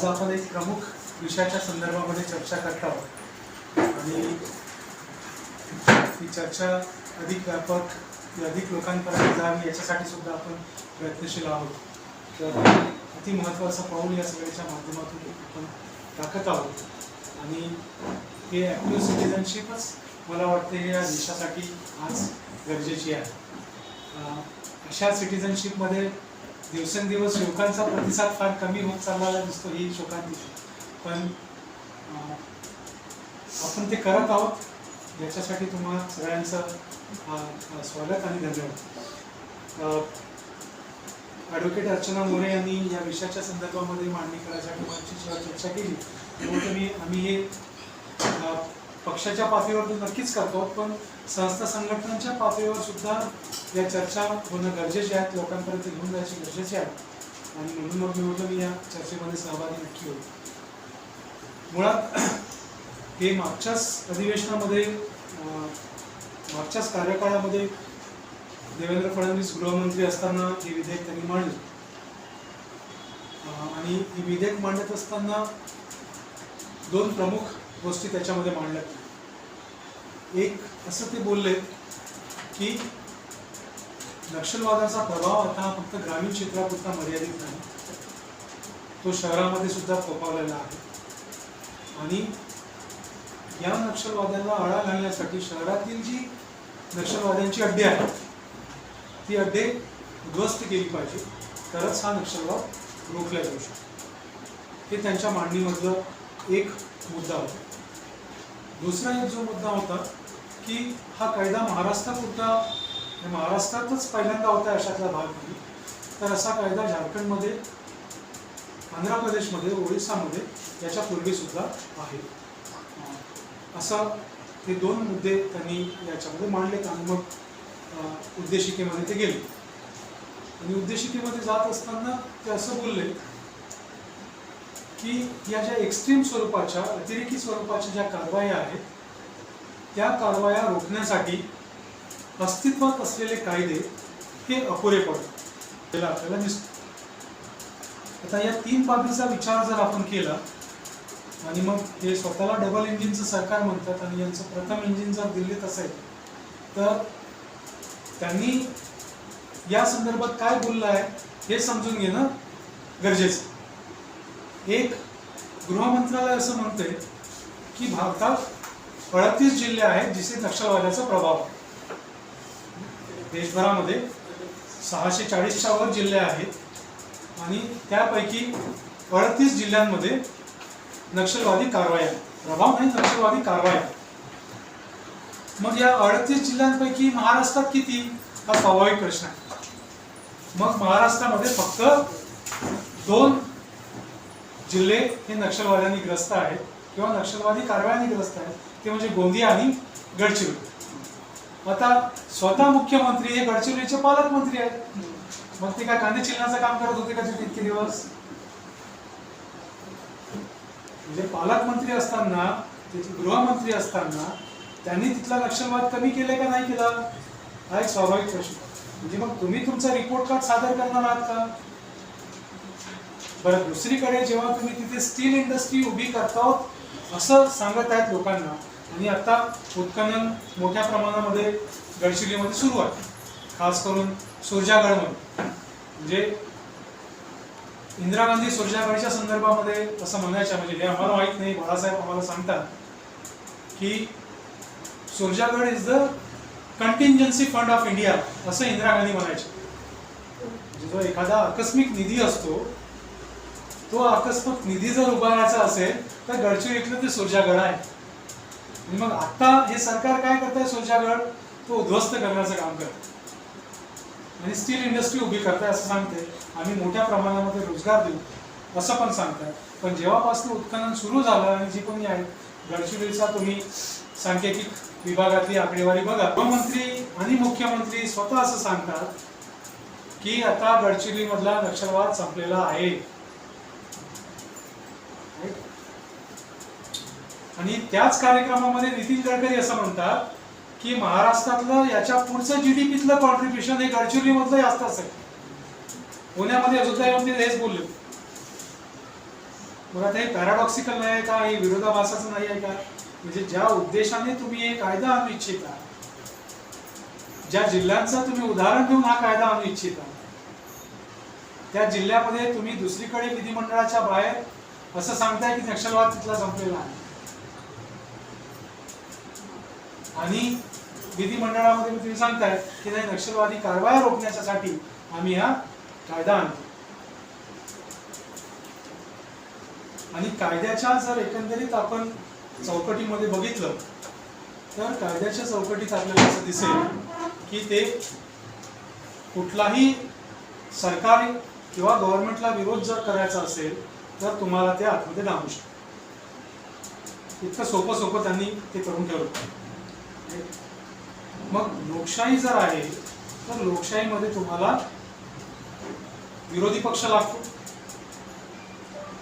आज आपण एक प्रमुख विषयाच्या संदर्भामध्ये चर्चा करत आहोत. आणि ही चर्चा अधिक व्यापक अधिक लोकांपर्यंत जावी याच्यासाठी सुद्धा आपण प्रयत्नशील आहोत. तर अति महत्त्वाचं पाऊल या सगळ्याच्या माध्यमातून आपण टाकत आहोत. आणि हे ॲक्टिव्ह सिटिझनशिपच मला वाटते हे या देशासाठी आज गरजेची आहे. अशा सिटिझनशिपमध्ये दिवसेंदिवस युवकांचा प्रतिसाद फार कमी होत चाललेला दिसतो ही शोकांतिका पण आपण ते करत आहोत. याच्यासाठी तुम्हा सगळ्यांचं स्वागत आणि धन्यवाद. ॲडव्होकेट अर्चना मोरे यांनी या विषयाच्या संदर्भामध्ये मांडणी करायसाठी माझी चर्चा केली. तर मी आम्ही हे पक्षाच्या पातळीवर तर नक्कीच करतो पण संस्था संघटनांच्या पातळीवर सुद्धा या चर्चा होणं गरजेचे आहेत लोकांपर्यंत घेऊन जायचे गरजेचे आहे. आणि म्हणून मग मी म्हटलं मी या चर्चेमध्ये सहभागी नक्की होईल. मुळात हे मागच्याच अधिवेशनामध्ये मागच्याच कार्यकाळामध्ये देवेंद्र फडणवीस गृहमंत्री असताना हे विधेयक त्यांनी मांडलं. आणि हे विधेयक मांडत असताना दोन प्रमुख गोष्टी त्याच्यामध्ये मांडल्या. एक असं ते बोलले की नक्षलवादाचा प्रभाव आता फक्त ग्रामीण क्षेत्रापुरता मर्यादित नाही. तो शहरामध्ये सुद्धा फोपावलेला आहे. आणि या नक्षलवाद्यांना आळा घालण्यासाठी शहरातील जी नक्षलवाद्यांची अड्डे आहेत ती अड्डे उद्ध्वस्त केली पाहिजे. तरच हा नक्षलवाद रोखला जाऊ शकतो. हे त्यांच्या मांडणीमधलं एक मुद्दा होता. दुसरा एक जो मुद्दा होता की हा कायदा महाराष्ट्रापुरता महाराष्ट्रातच पहिल्यांदा होता अशातला भाग नाही तर असा कायदा झारखंडमध्ये आंध्र प्रदेशमध्ये ओरिसामध्ये याच्या पूर्वी सुद्धा आहे. असा हे दोन मुद्दे त्यांनी याच्यामध्ये मांडलेत आणि मग उद्देशिकेमध्ये ते गेले. आणि उद्देशिकेमध्ये जात असताना ते असं बोलले की या ज्या एक्स्ट्रीम स्वरूपाच्या अतिरेकी स्वरूपाच्या ज्या कारवाया आहेत त्या कारवाया रोखण्यासाठी अस्तित्वात असलेले कायदे हे अपुरे पडतात. त्याला आपल्याला दिसतो. आता या तीन बाबीचा विचार जर आपण केला आणि मग हे स्वतःला डबल इंजिनचं सरकार म्हणतात आणि यांचं प्रथम इंजिन जर दिल्लीत असेल तर त्यांनी या संदर्भात काय बोललं आहे हे समजून घेणं गरजेचं एक गृह मंत्रालय असं म्हणते की भारतात अडतीस जिल्हे आहेत जिथे नक्षलवादाचा प्रभाव आहे. देशभरामध्ये सहाशे चाळीसच्या वर जिल्हे आहेत आणि त्यापैकी अडतीस जिल्ह्यांमध्ये नक्षलवादी कारवाया प्रभाव नाही नक्षलवादी कारवाया मग या अडतीस जिल्ह्यांपैकी महाराष्ट्रात किती? हा स्वाभाविक प्रश्न आहे. मग महाराष्ट्रामध्ये फक्त दोन जिल्हे हे नक्षलवाद्यांनी ग्रस्त आहेत किंवा नक्षलवादी कारवायांनी ग्रस्त आहेत ते म्हणजे गोंदिया आणि गडचिरोली. आता स्वतः मुख्यमंत्री हे गडचिरोलीचे पालकमंत्री आहेत. मग ते काय कांदे चिन्हाचं काम करत होते का तिथे इतके दिवस? म्हणजे पालकमंत्री असताना त्याचे गृहमंत्री असताना त्यांनी तिथला नक्षलवाद कमी केलाय का नाही केला? हा एक स्वाभाविक प्रश्न. म्हणजे मग तुम्ही तुमचा रिपोर्ट कार्ड सादर करणार आहात का? बरं दुसरीकडे जेव्हा तुम्ही तिथे स्टील इंडस्ट्री उभी करताहोत असं सांगत आहेत लोकांना आणि आता उत्खनन मोठ्या प्रमाणामध्ये गडचिरोलीमध्ये सुरू आहे. खास करून सुरजागडमध्ये. म्हणजे इंदिरा गांधी सुरजागडच्या संदर्भामध्ये असं म्हणायच्या म्हणजे हे आम्हाला माहीत नाही बाळासाहेब आम्हाला सांगतात की Surjagad is the contingency fund of India असं इंदिरा गांधी म्हणायचे. म्हणजे जो एखादा आकस्मिक निधी असतो तो अकस्मात निधी जर उभारायचा असेल तर गडचिरोलीतलं ते सुरजागड आहे. मग आता हे सरकार काय करत आहे सुरजागड तो उद्ध्वस्त करण्याचं काम करत आणि स्टील इंडस्ट्री उभी करताय असं सांगते आम्ही मोठ्या प्रमाणामध्ये रोजगार देऊ असं पण सांगताय. पण जेव्हापासून उत्खनन सुरू झालं आणि जी कोणी आहे गडचिरोलीचा तुम्ही सांख्यिकी विभागातली आकडेवारी बघा. गृहमंत्री आणि मुख्यमंत्री स्वतः असं सांगतात की आता गडचिरोलीमधला नक्षलवाद संपलेला आहे. आणि त्याच कार्यक्रमामध्ये नितीन गडकरी असं म्हणतात की महाराष्ट्रातलं याच्या पुढचं जीडीपीतलं कॉन्ट्रीब्युशन हे गडचिरोलीमधलं जास्त असेल. पुण्यामध्ये अयोध्या ते हेच बोलले. मग आता हे पॅराडॉक्सिकल नाही आहे का? हे विरोधाभासाचं नाही आहे का? म्हणजे ज्या उद्देशाने तुम्ही हे कायदा आणू इच्छिता ज्या जिल्ह्यांचं तुम्ही उदाहरण देऊन हा कायदा आणू इच्छिता त्या जिल्ह्यामध्ये तुम्ही दुसरीकडे विधिमंडळाच्या बाहेर असं सांगताय की नक्षलवाद तिथला संपलेला आहे. आणि विधिमंडळामध्ये तुम्ही सांगताय की नाही नक्षलवादी कारवाया रोखण्यासाठी आम्ही हा कायदा आणतो. आणि कायद्याच्या जर एकंदरीत आपण चौकटीमध्ये बघितलं तर कायद्याच्या चौकटीत आपल्याला असं दिसेल की ते कुठलाही सरकारी किंवा गव्हर्नमेंटला विरोध जर करायचा असेल तर तुम्हाला ते आतमध्ये डांबू शकतो. इतकं सोपं सोपं त्यांनी ते करून ठेवलं. मग लोकशाही जर आहे तर लोकशाहीमध्ये तुम्हाला विरोधी पक्ष लागतो.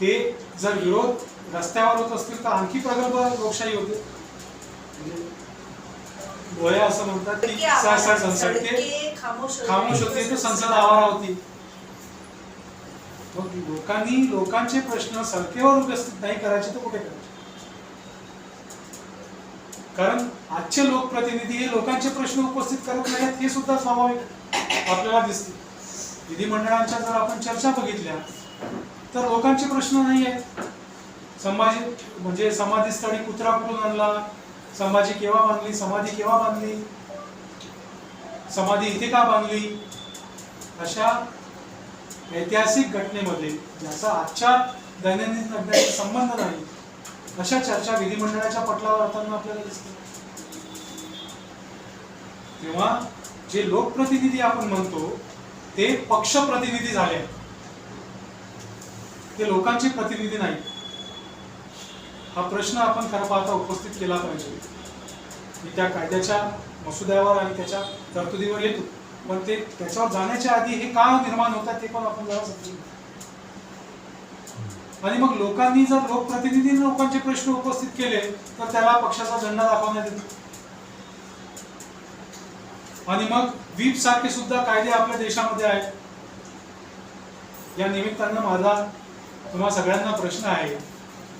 ते जर विरोध रस्त्यावर होत असतील तर आणखी प्रगल्भ लोकशाही होते. म्हणजे गोया असं म्हणतात की सहसा संसद के खामोश खामोश होते तर संसद आवारा होती. मग लोकांनी लोकांचे प्रश्न सरकेवर उपस्थित नाही करायचे तर कुठे करायचे? कारण आजचे लोकप्रतिनिधी हे लोकांचे प्रश्न उपस्थित करत नाहीत हे सुद्धा स्वाभाविक आपल्याला दिसते. विधिमंडळांच्या जर आपण चर्चा बघितल्या तर लोकांचे प्रश्न नाही आहेत. संभाजी म्हणजे समाधीस्थळी कुत्रा कुठून आणला? संभाजी केव्हा बांधली? समाधी केव्हा बांधली? समाधी इथे का बांधली? अशा ऐतिहासिक घटनेमध्ये ज्याचा आजच्या दैनंदिन घटनेशी संबंध नाही अशा चर्चा विधिमंडळाच्या पटलावर होताना आपल्याला दिसते? तेव्हा जे लोकप्रतिनिधी आपण म्हणतो ते पक्ष प्रतिनिधी झाले. ते लोकांचे प्रतिनिधी नाही हा प्रश्न आपण खरं पाहता उपस्थित केला पाहिजे. मी त्या कायद्याच्या मसुद्यावर आणि त्याच्या तरतुदीवर येतो. पण ते त्याच्यावर जाण्याच्या आधी हे का निर्माण होतात ते पण आपण जरा समजून आणि मग लोकांनी जर लोकप्रतिनिधींनी लोकांचे प्रश्न उपस्थित केले तर त्याला पक्षाचा झेंडा दाखवण्यात येतो. आणि मग व्हीप सारखे सुद्धा कायदे आपल्या देशामध्ये आहेत. या निमित्तानं माझा तुम्हा सगळ्यांना प्रश्न आहे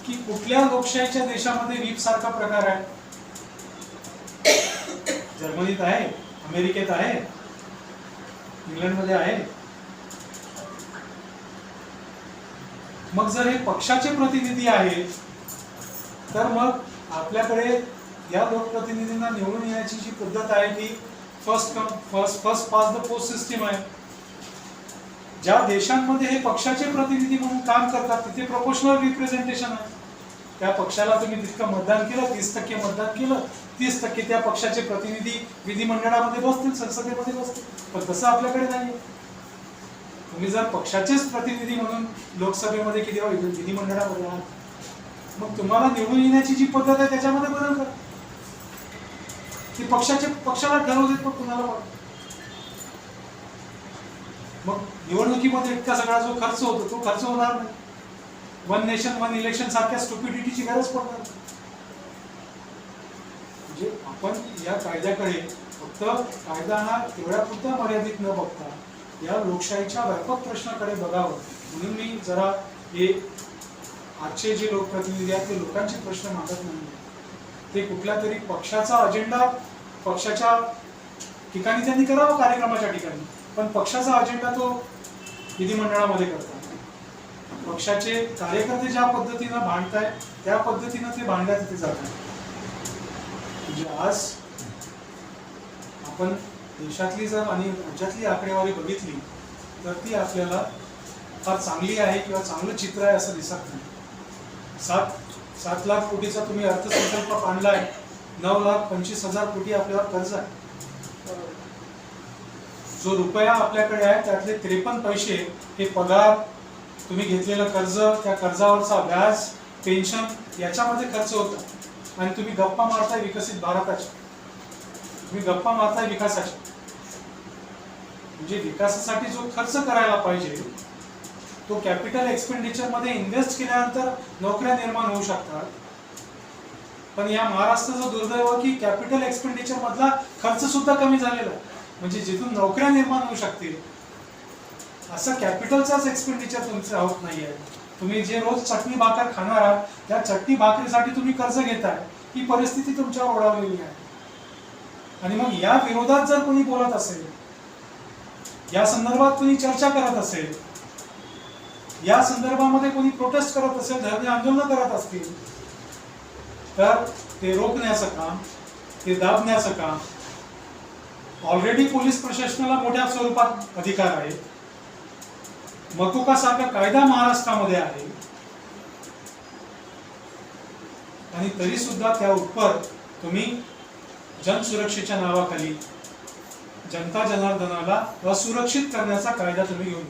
की कुठल्या लोकशाहीच्या देशामध्ये व्हीप सारखा प्रकार आहे? जर्मनीत आहे अमेरिकेत आहे इंग्लंडमध्ये आहे मग जर हे पक्षाचे प्रतिनिधी आहेत तर मग आपल्याकडे या लोकप्रतिनिधींना निवडून येण्याची जी पद्धत आहे ती first come first first past the post system आहे. ज्या देशांमध्ये हे पक्षाचे प्रतिनिधी म्हणून काम करतात तिथे प्रोपोर्शनल रिप्रेझेंटेशन आहे. त्या पक्षाला तुम्ही तितकं मतदान केलं तीस टक्के मतदान केलं तीस टक्के त्या पक्षाचे प्रतिनिधी विधिमंडळामध्ये बसतील संसदेमध्ये बसतील. पण तसं आपल्याकडे नाही तुम्ही जर पक्षाचेच प्रतिनिधी म्हणून लोकसभेमध्ये किंवा विधी- विधिमंडळामध्ये आहात. मग तुम्हाला निवडून येण्याची जी पद्धत आहे त्याच्यामध्ये बदल करा. ती पक्षाचे पक्षाला ठरवू देत मग कुणाला मग निवडणुकीमध्ये इतका सगळा जो खर्च होतो तो खर्च होणार नाही. वन नेशन वन इलेक्शन सारख्या स्टुपिडिटीची गरज पडणार म्हणजे आपण या कायद्याकडे फक्त कायदा हा तेवढ्या पुरता मर्यादित न बघता या लोकशाहीच्या व्यापक प्रश्नाकडे बघावं. म्हणून मी जरा हे आजचे जे लोकप्रतिनिधी आहेत ते लोकांचे प्रश्न मागत नाही. ते कुठल्या तरी पक्षाचा अजेंडा पक्षाच्या ठिकाणी त्यांनी करावा कार्यक्रमाच्या ठिकाणी? पण पक्षाचा अजेंडा तो विधिमंडळामध्ये करतात. पक्षाचे कार्यकर्ते ज्या पद्धतीनं भांडताय त्या पद्धतीनं ते भांडल्या तिथे जातात. म्हणजे आज आपण देशातली जर आणि राज्यातली आकडेवारी बघितली तर ती आपल्याला फार चांगली आहे किंवा चांगलं चित्र आहे असं दिसत नाही. सात सात लाख कोटीचा तुम्ही अर्थसंकल्प आणलाय नऊ लाख पंचवीस हजार कोटी आपल्यावर कर्ज आहे. जो रुपया आपल्याकडे आहे त्यातले त्रेपन्न पैसे हे पगार तुम्ही घेतलेलं कर्ज त्या कर्जावरचा व्याज पेन्शन याच्यामध्ये खर्च होता. आणि तुम्ही गप्पा मारताय विकसित भारताच्या तुम्ही गप्पा मारताय विकासाची. म्हणजे विकासासाठी जो खर्च करायला पाहिजे तो कॅपिटल एक्सपेंडिचरमध्ये इन्व्हेस्ट केल्यानंतर नोकऱ्या निर्माण होऊ शकतात. पण या महाराष्ट्राचं दुर्दैव की कॅपिटल एक्सपेंडिचर मधला खर्च सुद्धा कमी झालेला आहे. म्हणजे जिथून नोकऱ्या निर्माण होऊ शकतील असं कॅपिटलचाच एक्सपेंडिचर तुमचं होत नाही आहे. तुम्ही जे रोज चटणी भाकर खाणार आहात त्या चटणी भाकरीसाठी तुम्ही कर्ज घेताय ही परिस्थिती तुमच्यावर ओढावलेली आहे. आणि मग या विरोधात जर कोणी बोलत असेल या संदर्भात कोणी चर्चा करत असेल या संदर्भामध्ये कोणी प्रोटेस्ट करत असेल धरणे आंदोलन करत असतील तर ते रोखण्याचं काम ते दाबण्याचं काम ऑलरेडी पोलीस प्रशासनाला मोठ्या स्वरूपात अधिकार आहे. मकोका सारखा कायदा महाराष्ट्रामध्ये आहे. आणि तरी सुद्धा त्या उपर तुम्ही जनसुरक्षेच्या नावाखाली जनता जनार्दनाला असुरक्षित करण्याचा कायदा तुम्ही घेऊन